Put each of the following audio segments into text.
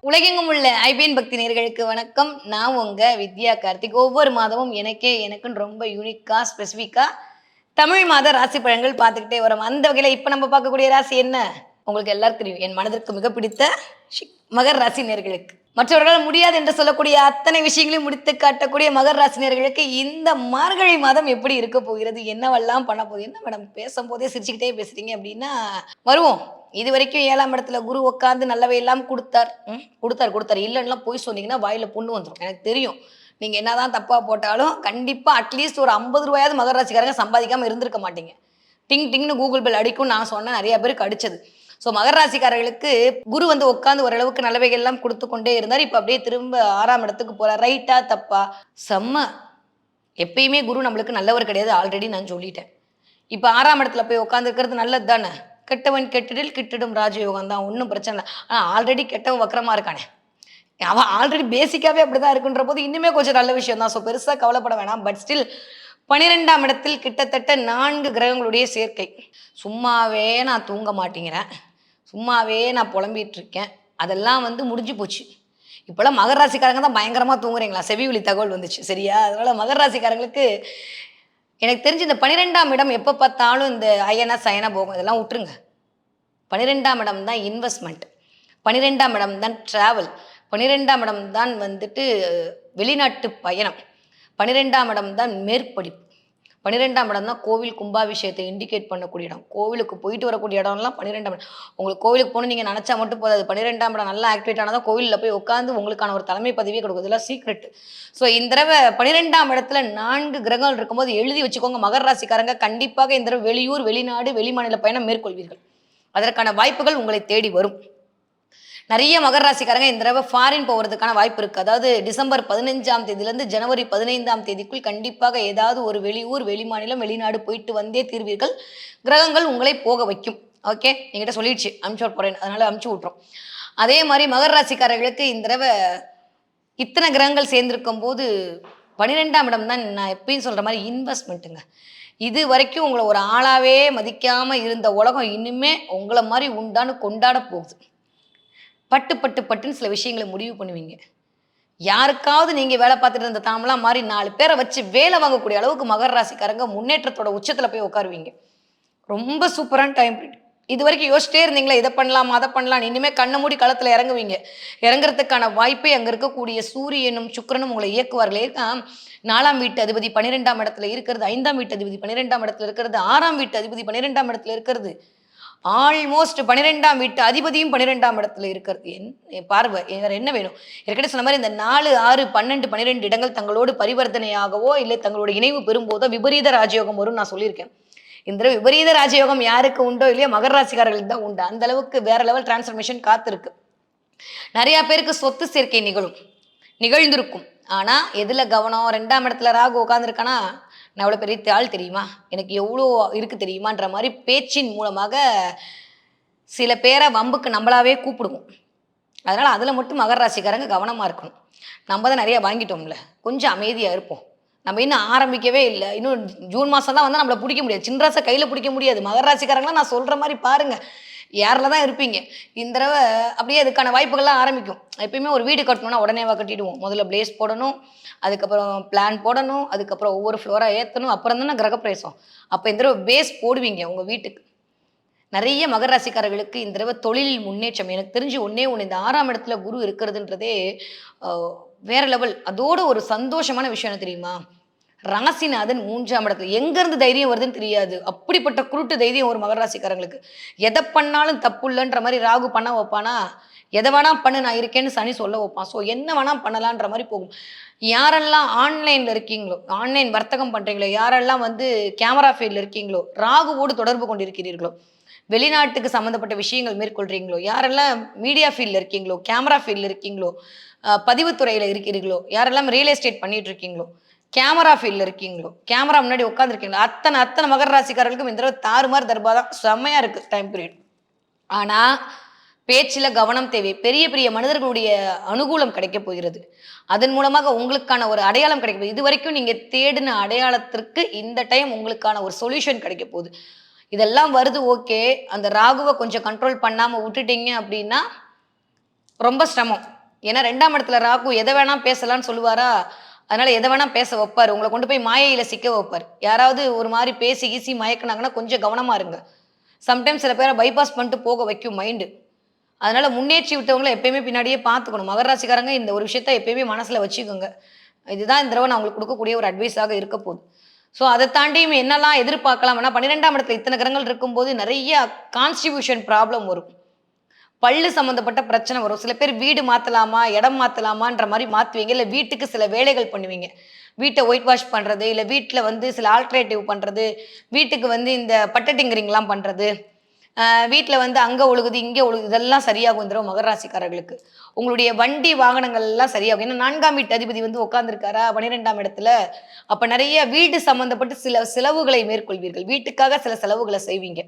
உலகெங்கும் உள்ள ஐபிஎன் பக்தி நேர்களுக்கு வணக்கம். நான் உங்க வித்யா கார்த்திக். ஒவ்வொரு மாதமும் எனக்கே எனக்குன்னு ரொம்ப யூனிக்கா ஸ்பெசிஃபிக்கா தமிழ் மாத ராசி பழங்கள் பார்த்துக்கிட்டே வரோம். அந்த வகையில் இப்போ நம்ம பார்க்கக்கூடிய ராசி என்ன? உங்களுக்கு எல்லாரும் தெரியும். என் மனதிற்கு மிக பிடித்த மகர் ராசி நேர்களுக்கு. மற்றவர்களால் முடியாது என்று சொல்லக்கூடிய அத்தனை விஷயங்களையும் முடித்து காட்டக்கூடிய மகர் ராசினியர்களுக்கு இந்த மார்கழி மாதம் எப்படி இருக்க போகிறது? என்னவெல்லாம் பண்ண போகுது? என்ன மேடம் பேசும்போதே சிரிச்சுக்கிட்டே பேசுறீங்க அப்படின்னா வருவோம். இது வரைக்கும் ஏழாம் இடத்துல குரு உட்காந்து நல்லவை எல்லாம் கொடுத்தார். ம், கொடுத்தார் கொடுத்தார். இல்லைன்னா போய் சொன்னீங்கன்னா வாயில புண்ணு வந்துடும் எனக்கு தெரியும். நீங்க என்னதான் தப்பா போட்டாலும் கண்டிப்பா அட்லீஸ்ட் ஒரு ஐம்பது ரூபாயாவது மகராசிக்காரங்க சம்பாதிக்காமல் சம்பாதிக்காம இருந்திருக்க மாட்டீங்க. டிங் டிங்னு கூகுள் பில் அடிக்கும் நான் சொன்னேன். நிறைய பேருக்கு அடிச்சது. ஸோ மகர ராசிக்காரர்களுக்கு குரு வந்து உட்காந்து ஓரளவுக்கு நல்லவைகள் எல்லாம் கொடுத்து கொண்டே இருந்தார். இப்போ அப்படியே திரும்ப ஆறாம் இடத்துக்கு போறார். ரைட்டா தப்பா? செம்ம. எப்பயுமே குரு நம்மளுக்கு நல்லவர் கிடையாது. ஆல்ரெடி நான் சொல்லிட்டேன். இப்போ ஆறாம் இடத்துல போய் உட்காந்துருக்கிறது நல்லது தானே கெட்டவன் கெட்டிடில் கிட்டிடும் ராஜயோகம் தான். ஒன்றும் பிரச்சனை இல்லை. ஆனால் ஆல்ரெடி கெட்டவன் வக்கரமா இருக்கானே. அவன் ஆல்ரெடி பேசிக்காவே அப்படிதான் இருக்குன்ற போது இன்னுமே கொஞ்சம் நல்ல விஷயம் தான். ஸோ பெருசாக கவலைப்பட வேணாம். பட் ஸ்டில் பனிரெண்டாம் இடத்தில் கிட்டத்தட்ட நான்கு கிரகங்களுடைய சேர்க்கை. சும்மாவே நான் தூங்க மாட்டேங்கிறேன். சும்மாவே நான் புலம்பிட்டு இருக்கேன் அதெல்லாம் வந்து முடிஞ்சு போச்சு. இப்போல்லாம் மகர ராசிக்காரங்க தான் பயங்கரமாக தூங்குறீங்களா? செவி ஒளி தகவல் வந்துச்சு. சரியா? அதனால் மகர ராசிக்காரங்களுக்கு எனக்கு தெரிஞ்சு இந்த பன்னிரெண்டாம் இடம் எப்போ பார்த்தாலும் இந்த அயன சயன போகும் இதெல்லாம் விட்டுருங்க. பன்னிரெண்டாம் இடம் தான் இன்வெஸ்ட்மெண்ட் பன்னிரெண்டாம் இடம் தான் ட்ராவல் பன்னிரெண்டாம் இடம் தான் வந்துட்டு வெளிநாட்டு பயணம். பன்னிரெண்டாம் இடம் தான் மேற்படிப்பு. பன்னிரெண்டாம் இடம் தான் கோவில் கும்பாபிஷேகத்தை இண்டிகேட் பண்ணக்கூடிய இடம். கோவிலுக்கு போயிட்டு வரக்கூடிய இடம்லாம் பன்னிரெண்டாம் இடம். உங்களுக்கு கோவிலுக்கு போகணும் நீங்கள் நினச்சா மட்டும் போதாது. பன்னிரெண்டாம் இடம் நல்லா ஆக்டிவேட் ஆனதான் கோவிலில் போய் உட்காந்து உங்களுக்கான ஒரு தலைமை பதவியே கொடுக்கும். இதெல்லாம் சீக்ரெட் ஸோ இந்த தடவை பன்னிரெண்டாம் இடத்துல நான்கு கிரகங்கள் இருக்கும்போது எழுதி வச்சுக்கோங்க. மகர ராசிக்காரங்க கண்டிப்பாக இந்த தடவை வெளியூர் வெளிநாடு வெளிமாநில பயணம் மேற்கொள்வீர்கள். அதற்கான வாய்ப்புகள் உங்களை தேடி வரும். நிறைய மகர ராசிக்காரங்க இந்த தடவை ஃபாரின் போகிறதுக்கான வாய்ப்பு இருக்கு. அதாவது டிசம்பர் பதினஞ்சாம் தேதியிலேருந்து ஜனவரி பதினைந்தாம் தேதிக்குள் கண்டிப்பாக ஏதாவது ஒரு வெளியூர் வெளிமாநிலம் வெளிநாடு போயிட்டு வந்தே தீர்வீர்கள். கிரகங்கள் உங்களை போக வைக்கும். ஓகே என்கிட்ட சொல்லிடுச்சு. அனுப்பிச்சு விட போறேன். அதனால அனுப்பிச்சு விட்றோம் அதே மாதிரி மகர ராசிக்காரர்களுக்கு இந்த தடவை இத்தனை கிரகங்கள் சேர்ந்திருக்கும் போது பன்னிரெண்டாம் இடம் தான் நான் எப்பயும் சொல்ற மாதிரி இன்வெஸ்ட்மெண்ட்டுங்க இது வரைக்கும் உங்களை ஒரு ஆளாவே மதிக்காம இருந்த உலகம் இனிமே உங்களை மாதிரி உண்டான்னு கொண்டாட போகுது. பட்டு பட்டு பட்டுன்னு சில விஷயங்களை முடிவு பண்ணுவீங்க. யாருக்காவது நீங்கள் வேலை பார்த்துட்டு இருந்த தாமலாம் மாதிரி நாலு பேரை வச்சு வேலை வாங்கக்கூடிய அளவுக்கு மகர ராசிக்காரங்க முன்னேற்றத்தோட உச்சத்தில் போய் உட்காருவீங்க. ரொம்ப சூப்பரான டைம் இது வரைக்கும் யோசிச்சிட்டே இருந்தீங்களா இதை பண்ணலாம் அதை பண்ணலாம் இனிமேல் கண்ணை மூடி களத்தில் இறங்குவீங்க. இறங்குறதுக்கான வாய்ப்பே அங்கே இருக்கக்கூடிய சூரியனும் சுக்கிரனும் உங்களை இயக்குவார்களே. ஆம், நாலாம் வீட்டு அதிபதி பன்னிரெண்டாம் இடத்துல இருக்கிறது ஐந்தாம் வீட்டு அதிபதி பன்னிரெண்டாம் இடத்துல இருக்கிறது ஆறாம் வீட்டு அதிபதி பன்னிரெண்டாம் இடத்துல இருக்கிறது. ஆல்மோஸ்ட் பன்னிரெண்டாம் வீட்டு அதிபதியும் பன்னிரெண்டாம் இடத்துல இருக்கிறது. என் பார்வை வேறு என்ன வேணும்? ஏற்கனவே சொன்ன மாதிரி இந்த நாலு ஆறு பன்னெண்டு பன்னிரெண்டு இடங்கள் தங்களோடு பரிவர்த்தனையாகவோ இல்லை தங்களோட இணைவு பெறும்போதோ விபரீத ராஜயோகம் வரும் நான் சொல்லியிருக்கேன். இந்த விபரீத ராஜயோகம் யாருக்கு உண்டோ இல்லையோ மகர ராசிக்காரர்களுக்கு தான் உண்டு. அந்த அளவுக்கு வேற லெவல் டிரான்ஸ்ஃபர்மேஷன் காத்திருக்கு. நிறைய பேருக்கு சொத்து சேர்க்கை நிகழும். நிகழ்ந்திருக்கும். ஆனா எதுல கவனம்? ரெண்டாம் இடத்துல ராகு உட்காந்துருக்கானா நான் எவ்வளோ பெரிய ஆள் தெரியுமா? எனக்கு எவ்வளோ இருக்குது தெரியுமான்ற மாதிரி பேச்சின் மூலமாக சில பேரை வம்புக்கு நம்மளாவே கூப்பிடுவோம். அதனால் அதில் மட்டும் மகர ராசிக்காரங்க கவனமாக இருக்கணும். நம்ம தான் நிறையா வாங்கிட்டோம்ல. கொஞ்சம் அமைதியாக இருப்போம். நம்ம இன்னும் ஆரம்பிக்கவே இல்லை. இன்னும் ஜூன் மாதம் தான் வந்து நம்மளை பிடிக்க முடியாது. சின்ராசை கையில் பிடிக்க முடியாது. மகர ராசிக்காரங்களாம் நான் சொல்கிற மாதிரி பாருங்கள் யாரில் தான் இருப்பீங்க. இந்த தடவை அப்படியே அதுக்கான வாய்ப்புகள்லாம் ஆரம்பிக்கும். எப்பயுமே ஒரு வீடு கட்டணும்னா உடனேவா கட்டிடுவோம். முதல்ல பிளேஸ் போடணும் அதுக்கப்புறம் பிளான் போடணும் அதுக்கப்புறம் ஒவ்வொரு ஃப்ளோராக ஏற்றணும் அப்புறம் தானே கிரகப்பிரவேசம். அப்போ இந்த தடவை பேஸ் போடுவீங்க உங்கள் வீட்டுக்கு. நிறைய மகர ராசிக்காரர்களுக்கு இந்த தடவை தொழிலில் முன்னேற்றம். எனக்கு தெரிஞ்சு ஒன்றே ஒன்று இந்த ஆறாம் இடத்துல குரு இருக்கிறதுன்றதே வேற லெவல் அதோட ஒரு சந்தோஷமான விஷயம் என்ன தெரியுமா? ராசிநாதன் மூன்றாம் இடத்துல. எங்கேருந்து தைரியம் வருதுன்னு தெரியாது. அப்படிப்பட்ட குருட்டு தைரியம் ஒரு மகர ராசிக்காரங்களுக்கு. எதை பண்ணாலும் தப்பு இல்லைன்ற மாதிரி ராகு பண்ண வைப்பானா? எதை வேணா பண்ணு நான் இருக்கேன்னு சனி சொல்ல வைப்பான். ஸோ என்ன வேணா பண்ணலான்ற மாதிரி போகும். யாரெல்லாம் ஆன்லைனில் இருக்கீங்களோ ஆன்லைன் வர்த்தகம் பண்ணுறீங்களோ யாரெல்லாம் வந்து கேமரா ஃபீல்டில் இருக்கீங்களோ ராகுவோடு தொடர்பு கொண்டிருக்கிறீர்களோ வெளிநாட்டுக்கு சம்மந்தப்பட்ட விஷயங்கள் மேற்கொள்கிறீங்களோ யாரெல்லாம் மீடியா ஃபீல்டில் இருக்கீங்களோ கேமரா ஃபீல்டில் இருக்கீங்களோ பதிவுத்துறையில் இருக்கிறீர்களோ யாரெல்லாம் ரியல் எஸ்டேட் பண்ணிகிட்டு இருக்கீங்களோ கேமரா ஃபீல்டில் இருக்கீங்களோ? கேமரா முன்னாடி உட்காந்துருக்கீங்களோ அத்தனை அத்தனை மகர ராசிக்காரர்களுக்கும் இந்த தடவை தாறுமாறு தர்பா தான். செம்மையா இருக்குது டைம் பீரியட் ஆனால் பேச்சில் கவனம் தேவை. பெரிய பெரிய மனிதர்களுடைய அனுகூலம் கிடைக்க போகிறது. அதன் மூலமாக உங்களுக்கான ஒரு அடையாளம் கிடைக்க போகுது. இது வரைக்கும் நீங்கள் தேடின அடையாளத்திற்கு இந்த டைம் உங்களுக்கான ஒரு சொல்யூஷன் கிடைக்க போகுது. இதெல்லாம் வருது ஓகே அந்த ராகுவை கொஞ்சம் கண்ட்ரோல் பண்ணாமல் விட்டுட்டீங்க அப்படின்னா ரொம்ப சிரமம். ஏன்னா ரெண்டாம் இடத்துல ராகு எதை வேணால் பேசலாம்னு சொல்லுவாரா? அதனால எதை வேணா பேச வைப்பார். உங்களை கொண்டு போய் மாயையில சிக்க வைப்பார். யாராவது ஒரு மாதிரி பேசி கீசி மயக்கினாங்கன்னா கொஞ்சம் கவனமா இருங்க. சம்டைம்ஸ் சில பேரை பைபாஸ் பண்ணிட்டு போக வைக்கும் மைண்டு அதனால முன்னேற்றி விட்டவங்கள எப்பயுமே பின்னாடியே பார்த்துக்கணும். மகராசிக்காரங்க இந்த ஒரு விஷயத்த எப்பயுமே மனசுல வச்சுக்கோங்க. இதுதான் இந்த தடவை நான் உங்களுக்கு கொடுக்கக்கூடிய ஒரு அட்வைஸாக இருக்க போகுது. ஸோ அதை தாண்டியும் என்னெல்லாம் எதிர்பார்க்கலாம்? ஏன்னா பன்னிரெண்டாம் இடத்துல இத்தனை கிரகங்கள் இருக்கும்போது நிறைய கான்ஸ்டிபியூஷன் ப்ராப்ளம் வரும். பல்லு சம்மந்தப்பட்ட பிரச்சனை வரும். சில பேர் வீடு மாற்றலாமா இடம் மாற்றலாமான்ற மாதிரி மாற்றுவீங்க இல்லை வீட்டுக்கு சில வேலைகள் பண்ணுவீங்க. வீட்டை ஒயிட் வாஷ் பண்ணுறது இல்லை வீட்டில் வந்து சில ஆல்ட்ரேட்டிவ் பண்ணுறது வீட்டுக்கு வந்து இந்த பட்டட்டிங்கரிங்லாம் பண்ணுறது வீட்டில் வந்து அங்கே ஒழுகுது இங்கே ஒழுகுது இதெல்லாம் சரியாகும் இந்த தடவை மகர ராசிக்காரர்களுக்கு உங்களுடைய வண்டி வாகனங்கள் எல்லாம் சரியாகும். ஏன்னா நான்காம் வீட்டு அதிபதி வந்து உட்காந்துருக்காரா பன்னிரெண்டாம் இடத்துல. அப்போ நிறைய வீடு சம்மந்தப்பட்டு சில செலவுகளை மேற்கொள்வீர்கள். வீட்டுக்காக சில செலவுகளை செய்வீங்க.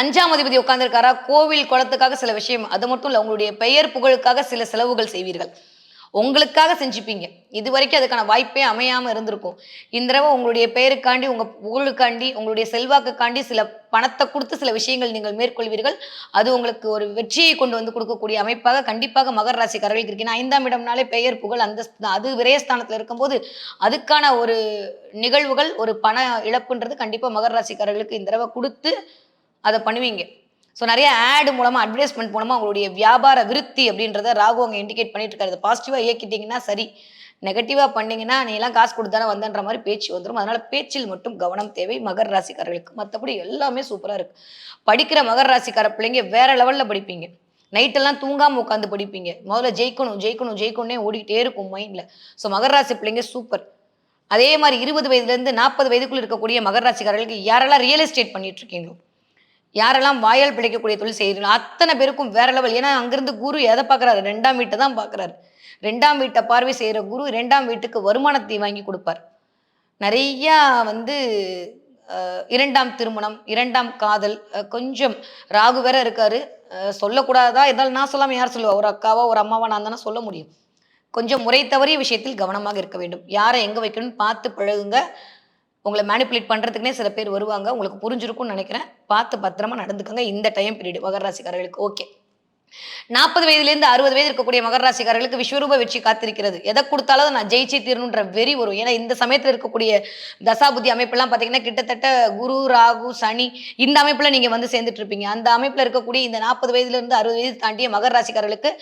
அஞ்சாம் அதிபதி உட்கார்ந்துருக்காரா? கோவில் குளத்துக்காக சில விஷயம் அது மட்டும் இல்லை உங்களுடைய பெயர் புகழுக்காக சில செலவுகள் செய்வீர்கள். உங்களுக்காக செஞ்சுப்பீங்க. இது வரைக்கும் அதுக்கான வாய்ப்பே அமையாம இருந்திருக்கும். இந்த தடவை உங்களுடைய பெயருக்காண்டி உங்க புகழுக்காண்டி உங்களுடைய செல்வாக்குக்காண்டி சில பணத்தை கொடுத்து சில விஷயங்கள் நீங்கள் மேற்கொள்வீர்கள். அது உங்களுக்கு ஒரு வெற்றியை கொண்டு வந்து கொடுக்கக்கூடிய அமைப்பாக கண்டிப்பாக மகர ராசிக்காரர்களுக்கு இருக்கு ஏன்னா ஐந்தாம் இடம்னாலே பெயர் புகழ் அந்த அது விரயஸ்தானத்துல இருக்கும்போது அதுக்கான ஒரு நிகழ்வுகள் ஒரு பண இழப்புன்றது கண்டிப்பா மகர ராசிக்காரர்களுக்கு இந்த தடவை கொடுத்து அதை பண்ணுவீங்க. ஸோ நிறைய ஆடு மூலமா அட்வர்டைஸ்மெண்ட் மூலமா உங்களுடைய வியாபார விருத்தி அப்படின்றத ராகு அங்கே இண்டிகேட் பண்ணிட்டு இருக்காரு. பாசிட்டிவா இயக்கிட்டீங்கன்னா சரி. நெகட்டிவா பண்ணீங்கன்னா நீ எல்லாம் காசு கொடுத்தானே வந்தன்ற மாதிரி பேச்சு வந்துடும் அதனால பேச்சில் மட்டும் கவனம் தேவை. மகர ராசிக்காரர்களுக்கு மற்றபடி எல்லாமே சூப்பரா இருக்கு. படிக்கிற மகர ராசிக்கார பிள்ளைங்க வேற லெவல்ல படிப்பீங்க. நைட்டெல்லாம் தூங்காம உட்காந்து படிப்பீங்க. முதல்ல ஜெயிக்கணும் ஜெயிக்கணும் ஜெயிக்கணும்னே ஓடிக்கிட்டே இருக்கும் மைண்ட்ல ஸோ மகர ராசி பிள்ளைங்க சூப்பர் அதே மாதிரி இருபது வயதுலேருந்து நாற்பது வயதுக்குள்ள இருக்கக்கூடிய மகர ராசிக்காரர்களுக்கு யாரெல்லாம் ரியல் எஸ்டேட் பண்ணிட்டு இருக்கீங்களோ யாரெல்லாம் வாயால் பிழைக்கக்கூடிய தொழில் செய்கிறீங்களோ அத்தனை பேருக்கும் வேற லெவல் ஏன்னா அங்கிருந்து குரு எதை பார்க்குறாரு? ரெண்டாம் வீட்டை தான் பார்க்குறாரு. ரெண்டாம் வீட்டை பார்வை செய்கிற குரு ரெண்டாம் வீட்டுக்கு வருமானத்தை வாங்கி கொடுப்பார். நிறையா வந்து இரண்டாம் திருமணம் இரண்டாம் காதல் கொஞ்சம் ராகு வேற இருக்காரு. சொல்லக்கூடாதா? இதால் நான் சொல்லாம யார் சொல்லுவா? ஒரு அக்காவோ ஒரு அம்மாவோ நான் தானே சொல்ல முடியும். கொஞ்சம் முறை தவறிய விஷயத்தில் கவனமாக இருக்க வேண்டும். யாரை எங்கே வைக்கணும்னு பார்த்து பழகுங்க. உங்களை மேனிப்புலேட் பண்ணுறதுக்குனே சில பேர் வருவாங்க. உங்களுக்கு புரிஞ்சிருக்கும்னு நினைக்கிறேன். பார்த்து பத்திரமா நடந்துக்கோங்க. இந்த டைம் பீரியட் மகர ராசிக்காரர்களுக்கு ஓகே நாற்பது வயதுலேருந்து அறுபது வயது இருக்கக்கூடிய மகர ராசிக்காரர்களுக்கு விஸ்வரூப வெற்றி காத்திருக்கிறது. எதை கொடுத்தாலும் நான் ஜெயிச்சே தீரணுன்ற வெறி வரும். ஏன்னா இந்த சமயத்தில் இருக்கக்கூடிய தசாபுத்தி அமைப்பெல்லாம் பார்த்தீங்கன்னா கிட்டத்தட்ட குரு ராகு சனி இந்த அமைப்பில் நீங்கள் வந்து சேர்ந்துட்டு இருப்பீங்க. அந்த அமைப்பில் இருக்கக்கூடிய இந்த நாற்பது வயதுலேருந்து அறுபது வயது தாண்டிய மகர ராசிக்காரர்களுக்கு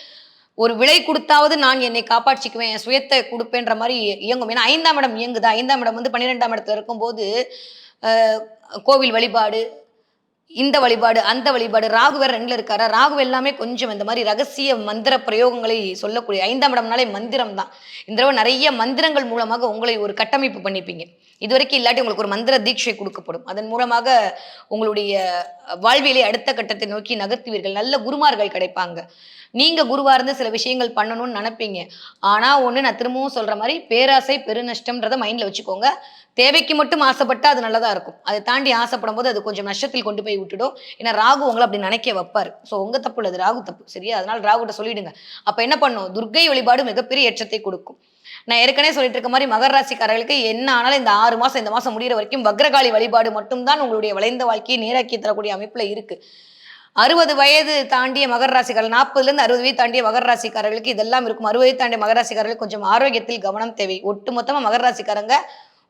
ஒரு விலை கொடுத்தாவது நான் என்னை காப்பாற்றிக்குவேன் என் சுயத்தை கொடுப்பேன்ற மாதிரி இயங்கும். ஏன்னா ஐந்தாம் இடம் இயங்குது. ஐந்தாம் இடம் வந்து பன்னிரெண்டாம் இடத்துல இருக்கும்போது கோவில் வழிபாடு இந்த வழிபாடு அந்த வழிபாடு ராகு வேற ரெண்டுல இருக்காரா? ராகு எல்லாமே கொஞ்சம் இந்த மாதிரி ரகசிய மந்திர பிரயோகங்களை சொல்லக்கூடிய ஐந்தாம் இடம்னாலே மந்திரம் தான் இந்த தடவை நிறைய மந்திரங்கள் மூலமாக உங்களை ஒரு கட்டமைப்பு பண்ணிப்பீங்க. இதுவரைக்கும் இல்லாட்டி உங்களுக்கு ஒரு மந்திர தீட்சை கொடுக்கப்படும். அதன் மூலமாக உங்களுடைய வாழ்வியலை அடுத்த கட்டத்தை நோக்கி நகர்த்துவீர்கள். நல்ல குருமார்கள் கிடைப்பாங்க. நீங்க குருவா இருந்து சில விஷயங்கள் பண்ணணும்னு நினைப்பீங்க. ஆனா ஒண்ணு நான் திரும்பவும் சொல்ற மாதிரி பேராசை பெருநஷ்டம்ன்றதை மைண்ட்ல வச்சுக்கோங்க. தேவைக்கு மட்டும் ஆசைப்பட்டா அது நல்லதா இருக்கும். அதை தாண்டி ஆசைப்படும் போது அது கொஞ்சம் நஷ்டத்தில் கொண்டு போய் விட்டுடும். ஏன்னா ராகு உங்களை அப்படி நினைக்க வைப்பாரு. ஸோ உங்க தப்பு இல்லை அது ராகு தப்பு. சரியா? அதனால ராகுகிட்ட சொல்லிடுங்க. அப்ப என்ன பண்ணும்? துர்க்கை வழிபாடு மிகப்பெரிய ஏற்றத்தை கொடுக்கும். நான் ஏற்கனவே சொல்லிட்டு இருக்க மாதிரி மகர ராசிக்காரர்களுக்கு என்ன ஆனாலும் இந்த ஆறு மாசம் இந்த மாசம் முடியிற வரைக்கும் வக்ரகாலி வழிபாடு மட்டும்தான் உங்களுடைய வளைந்த வாழ்க்கையை நேராக்கி தரக்கூடிய அமைப்புல இருக்கு. அறுபது வயது தாண்டிய மகர ராசிக்காரர்கள் நாற்பதுல இருந்து அறுபது வயது தாண்டிய மகர ராசிக்காரர்களுக்கு இதெல்லாம் இருக்கும். அறுபது தாண்டிய மகர ராசிக்காரர்களுக்கு கொஞ்சம் ஆரோக்கியத்தில் கவனம் தேவை. ஒட்டுமொத்தமா மகர ராசிக்காரங்க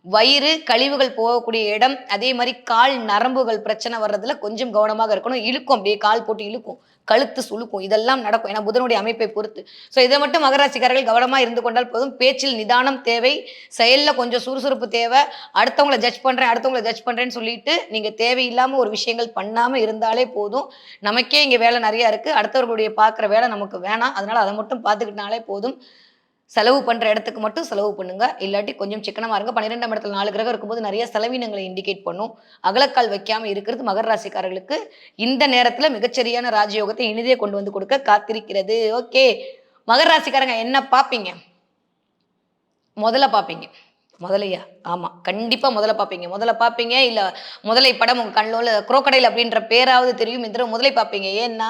வயிறு கழிவுகள் போகக்கூடிய இடம் அதே மாதிரி கால் நரம்புகள் பிரச்சனை வர்றதுல கொஞ்சம் கவனமாக இருக்கணும். இழுக்கும் அப்படியே கால் போட்டு இழுக்கும். கழுத்து சுழுக்கும் இதெல்லாம் நடக்கும். ஏன்னா புதனுடைய அமைப்பை பொறுத்து. ஸோ இதை மட்டும் மகராசிக்காரர்கள் கவனமாக இருந்து கொண்டால் போதும். பேச்சில் நிதானம் தேவை. செயலில் கொஞ்சம் சுறுசுறுப்பு தேவை. அடுத்தவங்கள ஜட்ஜ் பண்ணுறேன் அடுத்தவங்கள ஜட்ஜ் பண்ணுறேன்னு சொல்லிட்டு நீங்கள் தேவையில்லாமல் ஒரு விஷயங்கள் பண்ணாமல் இருந்தாலே போதும். நமக்கே இங்கே வேலை நிறையா இருக்குது அடுத்தவர்களுடைய பார்க்குற வேலை நமக்கு வேணாம். அதனால் அதை மட்டும் பார்த்துக்கிட்டாலே போதும். செலவு பண்ற இடத்துக்கு மட்டும் செலவு பண்ணுங்க. இல்லாட்டி கொஞ்சம் சிக்கனமா இருங்க. பன்னிரெண்டாம் இடத்துல நாலு கிரகம் இருக்கும்போது நிறைய செலவினங்களை இண்டிகேட் பண்ணும். அகலக்கால் வைக்காம இருக்கிறது மகர ராசிக்காரர்களுக்கு இந்த நேரத்துல மிகச்சரியான ராஜயோகத்தை இனிதே கொண்டு வந்து கொடுக்க காத்திருக்கிறது. ஓகே. மகர ராசிக்காரங்க என்ன பார்ப்பீங்க முதல்ல பார்ப்பீங்க முதலையா? ஆமா. கண்டிப்பா முதல்ல பார்ப்பீங்க முதல்ல பார்ப்பீங்க இல்ல முதலை படம் உங்க கண்ணோல குரோக்கடையில் குரோக்கடைல் அப்படின்ற பேராவது தெரியும். இந்த முதலை பார்ப்பீங்க ஏன்னா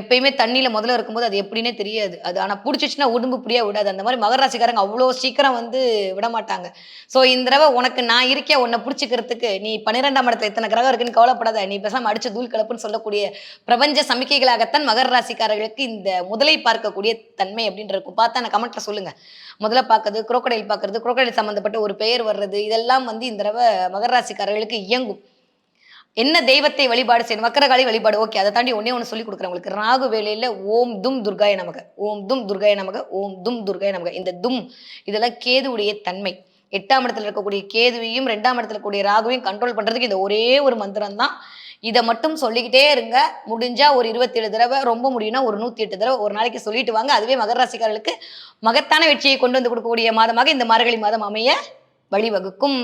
எப்பயுமே தண்ணியில முதல்ல இருக்கும்போது அது எப்படின்னே தெரியாது. அது ஆனா பிடிச்சிச்சுன்னா உடம்பு புரியா விடாது. அந்த மாதிரி மகர ராசிக்காரங்க அவ்வளோ சீக்கிரம் வந்து விட மாட்டாங்க. ஸோ இந்த தடவை உனக்கு நான் இருக்கேன் உன்னை பிடிச்சிக்கிறதுக்கு. நீ பன்னிரெண்டாம் இடத்துல எத்தனை கிரகம் இருக்குன்னு கவலைப்படாத. நீ பேசாம அடிச்சு தூள் கலப்புன்னு சொல்லக்கூடிய பிரபஞ்ச சமிக்கைகளாகத்தான் மகர ராசிக்காரர்களுக்கு இந்த முதலை பார்க்கக்கூடிய தன்மை அப்படின்ற இருக்கும். பார்த்தா நான் கமெண்ட்ல சொல்லுங்க. முதல்ல பார்க்கறது குரோக்கடைல் பார்க்கறது குரோக்கடைல் சம்மந்தப்பட்ட ஒரு பெயர் வர்றது இதெல்லாம் வந்து இந்த தடவை மகர ராசிக்காரர்களுக்கு இயங்கும். என்ன தெய்வத்தை வழிபாடு செய்யணும்? வக்கரகாளி வழிபாடு. ஓகே அதை தாண்டி ஒன்னே ஒன்று சொல்லி கொடுக்குறேன் உங்களுக்கு. ராகு வேலையில ஓம் தும் துர்காய நமக. ஓம் தும் துர்காய நமக. ஓம் தும் துர்காய நமக. இந்த தும் இதெல்லாம் கேதுவுடைய தன்மை. எட்டாம் இடத்துல இருக்கக்கூடிய கேதுவையும் ரெண்டாம் இடத்துல இருக்கக்கூடிய ராகுவையும் கண்ட்ரோல் பண்றதுக்கு இந்த ஒரே ஒரு மந்திரம் தான். இதை மட்டும் சொல்லிக்கிட்டே இருங்க. முடிஞ்சா ஒரு இருபத்தேழு தடவை ரொம்ப முடியும்னா ஒரு நூத்தி எட்டு தடவை ஒரு நாளைக்கு சொல்லிட்டு வாங்க. அதுவே மகர ராசிக்காரர்களுக்கு மகத்தான வெற்றியை கொண்டு வந்து கொடுக்கக்கூடிய மாதமாக இந்த மார்கழி மாதம் அமைய வழிவகுக்கும்.